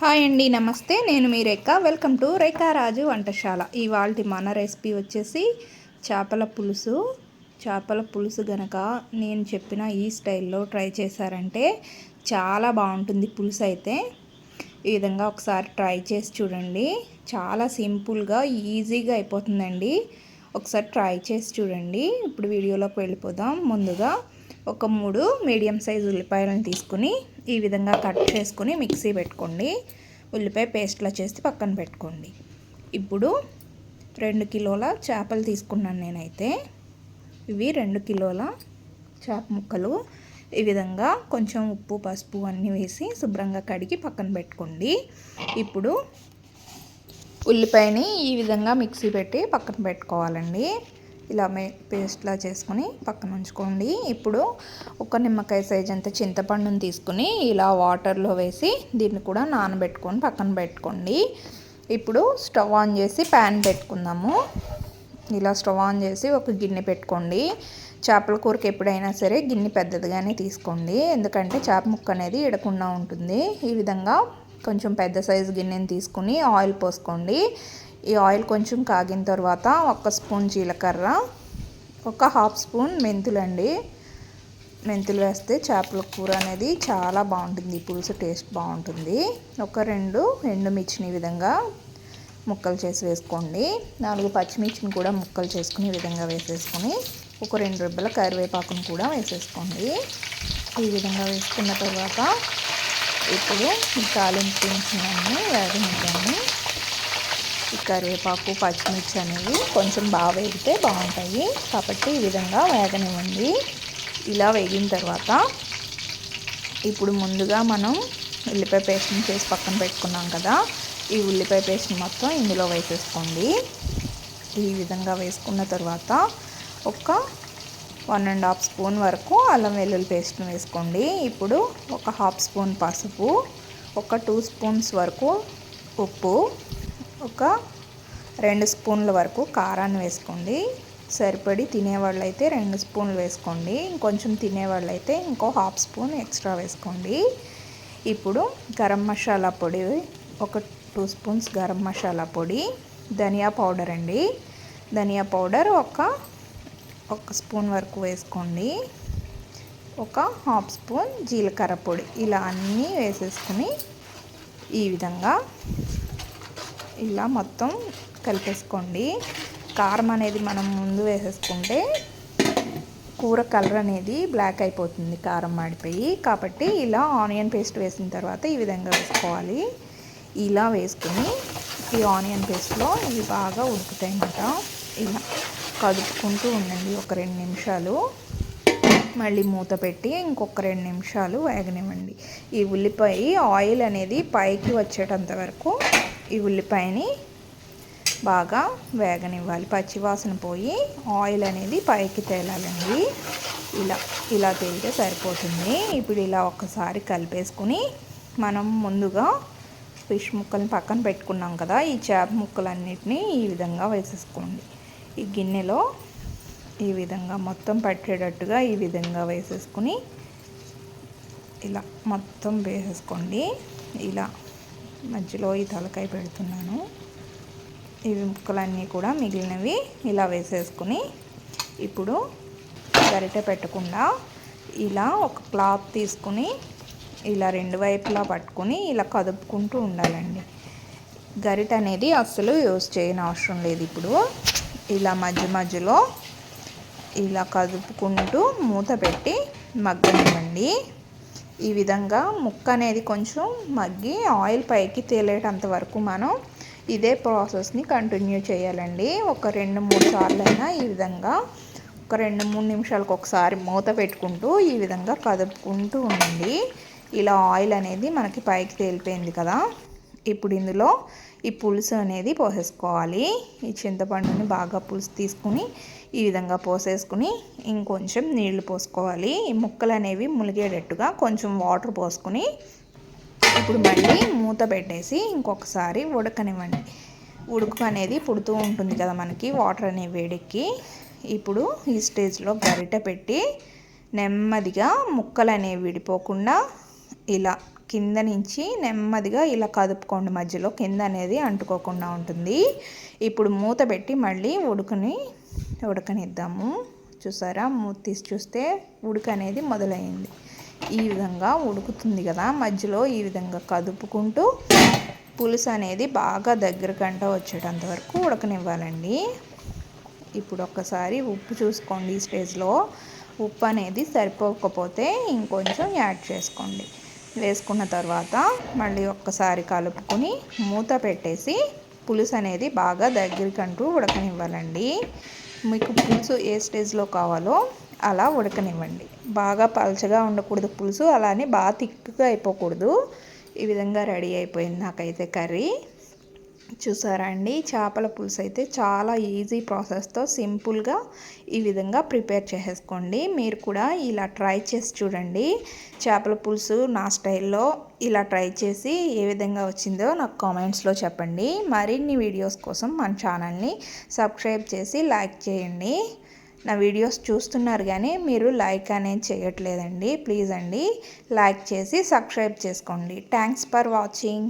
Hi అండి నమస్తే. నేను మీ రేఖ. వెల్కమ్ టు రేఖా రాజు వంటశాల. ఇవాళ మన రెసిపీ వచ్చేసి చేపల పులుసు. చేపల పులుసు గనక నేను చెప్పిన ఈ స్టైల్లో ట్రై చేశారంటే చాలా బాగుంటుంది పులుసు అయితే. ఈ విధంగా ఒకసారి ట్రై చేసి చూడండి. చాలా సింపుల్గా ఈజీగా అయిపోతుందండి. ఒకసారి ట్రై చేసి చూడండి. ఇప్పుడు వీడియోలోకి వెళ్ళిపోదాం. ముందుగా ఒక మూడు మీడియం సైజు ఉల్లిపాయలను తీసుకుని ఈ విధంగా కట్ చేసుకుని మిక్సీ పెట్టుకోండి. ఉల్లిపాయ పేస్ట్లా చేసి పక్కన పెట్టుకోండి. ఇప్పుడు రెండు కిలోల చేపలు తీసుకున్నాను నేనైతే. ఇవి రెండు కిలోల చేప ముక్కలు. ఈ విధంగా కొంచెం ఉప్పు పసుపు అన్నీ వేసి శుభ్రంగా కడిగి పక్కన పెట్టుకోండి. ఇప్పుడు ఉల్లిపాయని ఈ విధంగా మిక్సీ పెట్టి పక్కన పెట్టుకోవాలండి. ఇలా మే పేస్ట్లా చేసుకుని పక్కన ఉంచుకోండి. ఇప్పుడు ఒక నిమ్మకాయ సైజ్ అంత చింతపండుని తీసుకుని ఇలా వాటర్లో వేసి దీన్ని కూడా నానబెట్టుకొని పక్కన పెట్టుకోండి. ఇప్పుడు స్టవ్ ఆన్ చేసి ప్యాన్ పెట్టుకుందాము. ఇలా స్టవ్ ఆన్ చేసి ఒక గిన్నె పెట్టుకోండి. చేపల కూరకి ఎప్పుడైనా సరే గిన్నె పెద్దదిగానే తీసుకోండి. ఎందుకంటే చేప ముక్క అనేది ఇడకుండా ఉంటుంది. ఈ విధంగా కొంచెం పెద్ద సైజు గిన్నెని తీసుకుని ఆయిల్ పోసుకోండి. ఈ ఆయిల్ కొంచెం కాగిన తర్వాత ఒక స్పూన్ జీలకర్ర ఒక హాఫ్ స్పూన్ మెంతులండి మెంతులు వేస్తే చేపల కూర అనేది చాలా బాగుంటుంది పులుసు టేస్ట్ బాగుంటుంది. ఒక రెండు ఎండుమిర్చిని విధంగా ముక్కలు చేసి వేసుకోండి. నాలుగు పచ్చిమిర్చిని కూడా ముక్కలు చేసుకునే విధంగా వేసేసుకొని ఒక రెండు రెబ్బల కరివేపాకును కూడా వేసేసుకోండి. ఈ విధంగా వేసుకున్న తర్వాత ఇప్పుడు ఈ తాలింపు దినుసులన్నీ కరివేపాకు పచ్చిమిర్చి అనేవి కొంచెం బాగా వేగితే బాగుంటాయి. కాబట్టి ఈ విధంగా వేగనివ్వండి. ఇలా వేగిన తర్వాత ఇప్పుడు ముందుగా మనం ఉల్లిపాయ పేస్ట్ని చేసి పక్కన పెట్టుకున్నాం కదా ఈ ఉల్లిపాయ పేస్ట్ మొత్తం ఇందులో వేసేసుకోండి. ఈ విధంగా వేసుకున్న తర్వాత ఒక వన్ అండ్ హాఫ్ స్పూన్ వరకు అల్లం వెల్లుల్లి పేస్ట్ని వేసుకోండి. ఇప్పుడు ఒక హాఫ్ స్పూన్ పసుపు ఒక టూ స్పూన్స్ వరకు ఉప్పు ఒక రెండు స్పూన్ల వరకు కారాన్ని వేసుకోండి. సరిపడి తినేవాళ్ళు అయితే రెండు స్పూన్లు వేసుకోండి. ఇంకొంచెం తినేవాళ్ళు అయితే ఇంకో హాఫ్ స్పూన్ ఎక్స్ట్రా వేసుకోండి. ఇప్పుడు గరం మసాలా పొడి ఒక టూ స్పూన్స్ గరం మసాలా పొడి ధనియా పౌడర్ అండి. ధనియా పౌడర్ ఒక ఒక స్పూన్ వరకు వేసుకోండి. ఒక హాఫ్ స్పూన్ జీలకర్ర పొడి. ఇలా అన్నీ వేసేసుకుని ఈ విధంగా ఇలా మొత్తం కలిపేసుకోండి. కారం అనేది మనం ముందు వేసేసుకుంటే కూర కలర్ అనేది బ్లాక్ అయిపోతుంది కారం మాడిపోయి. కాబట్టి ఇలా ఆనియన్ పేస్ట్ వేసిన తర్వాత ఈ విధంగా వేసుకోవాలి. ఇలా వేసుకుని ఈ ఆనియన్ పేస్ట్లో ఇవి బాగా ఉడుకుతాయన్నమాట. ఇలా కదుపుకుంటూ ఉండండి ఒక రెండు నిమిషాలు. మళ్ళీ మూత పెట్టి ఇంకొక రెండు నిమిషాలు వేగనివ్వండి. ఈ ఉల్లిపాయ ఆయిల్ అనేది పైకి వచ్చేటంత వరకు ఈ ఉల్లిపాయని బాగా వేగనివ్వాలి. పచ్చివాసన పోయి ఆయిల్ అనేది పైకి తేలాలండి. ఇలా ఇలా తేలితే సరిపోతుంది. ఇప్పుడు ఇలా ఒకసారి కలిపేసుకుని మనం ముందుగా ఫిష్ ముక్కల్ని పక్కన పెట్టుకున్నాం కదా ఈ చేప ముక్కలన్నిటినీ ఈ విధంగా వేసేసుకోండి. ఈ గిన్నెలో ఈ విధంగా మొత్తం పట్టేటట్టుగా ఈ విధంగా వేసేసుకుని ఇలా మొత్తం వేసేసుకోండి. ఇలా మధ్యలో ఈ తలకాయ పెడుతున్నాను. ఇవి ముక్కలన్నీ కూడా మిగిలినవి ఇలా వేసేసుకుని ఇప్పుడు గరిటె పెట్టకుండా ఇలా ఒక క్లాత్ తీసుకుని ఇలా రెండు వైపులా పట్టుకుని ఇలా కదుపుకుంటూ ఉండాలండి. గరిట అనేది అస్సలు యూజ్ చేయని అవసరం లేదు ఇప్పుడు. ఇలా మధ్య మధ్యలో ఇలా కదుపుకుంటూ మూత పెట్టి మగ్గనివ్వండి. ఈ విధంగా ముక్క అనేది కొంచెం మగ్గి ఆయిల్ పైకి తేలేటంత వరకు మనం ఇదే ప్రాసెస్ని కంటిన్యూ చేయాలండి. ఒక రెండు మూడు సార్లు అయినా ఈ విధంగా ఒక రెండు మూడు నిమిషాలకు ఒకసారి మూత పెట్టుకుంటూ ఈ విధంగా కదుపుకుంటూ ఉండండి. ఇలా ఆయిల్ అనేది మనకి పైకి తేలిపోయింది కదా. ఇప్పుడు ఇందులో ఈ పులుసు అనేది పోసేసుకోవాలి. ఈ చింతపండుని బాగా పులుసు తీసుకుని ఈ విధంగా పోసేసుకుని ఇంకొంచెం నీళ్ళు పోసుకోవాలి. ఈ ముక్కలు అనేవి ములిగేటట్టుగా కొంచెం వాటర్ పోసుకుని ఇప్పుడు మళ్ళీ మూత పెట్టేసి ఇంకొకసారి ఉడకనివ్వండి. ఉడుకు అనేది పుడుతూ ఉంటుంది కదా మనకి వాటర్ అనే వేడెక్కి. ఇప్పుడు ఈ స్టేజ్లో గరిట పెట్టి నెమ్మదిగా ముక్కలు అనేవి విడిపోకుండా ఇలా కింద నుంచి నెమ్మదిగా ఇలా కదుపుకోండి. మధ్యలో కింద అనేది అంటుకోకుండా ఉంటుంది. ఇప్పుడు మూత పెట్టి మళ్ళీ ఉడుకుని ఉడకనిద్దాము. చూసారా? మూత తీసి చూస్తే ఉడుకు అనేది మొదలైంది. ఈ విధంగా ఉడుకుతుంది కదా. మధ్యలో ఈ విధంగా కదుపుకుంటూ పులుసు అనేది బాగా దగ్గర కంట వచ్చేటంత వరకు ఉడకనివ్వాలండి. ఇప్పుడు ఒక్కసారి ఉప్పు చూసుకోండి ఈ స్టేజ్లో ఉప్పు అనేది సరిపోకపోతే ఇంకొంచెం యాడ్ చేసుకోండి. వేసుకున్న తర్వాత మళ్ళీ ఒక్కసారి కలుపుకొని మూత పెట్టేసి పులుసు అనేది బాగా దగ్గరికంటూ ఉడకనివ్వాలండి. మీకు పులుసు ఏ స్టేజ్లో కావాలో అలా ఉడకనివ్వండి. బాగా పలచగా ఉండకూడదు పులుసు అలానే బాగా తిక్కుగా అయిపోకూడదు. ఈ విధంగా రెడీ అయిపోయింది నాకైతే కర్రీ. చూసారా అండి? చేపల పులుసు అయితే చాలా ఈజీ ప్రాసెస్తో సింపుల్గా ఈ విధంగా ప్రిపేర్ చేసేసుకోండి. మీరు కూడా ఇలా ట్రై చేసి చూడండి. చేపల పులుసు నా స్టైల్లో ఇలా ట్రై చేసి ఏ విధంగా వచ్చిందో నాకు కామెంట్స్లో చెప్పండి. మరిన్ని వీడియోస్ కోసం మన ఛానల్ని సబ్స్క్రైబ్ చేసి లైక్ చేయండి. నా వీడియోస్ చూస్తున్నారు కానీ మీరు లైక్ అనేది చేయట్లేదండి. ప్లీజ్ అండి. లైక్ చేసి సబ్స్క్రైబ్ చేసుకోండి. Thanks for watching.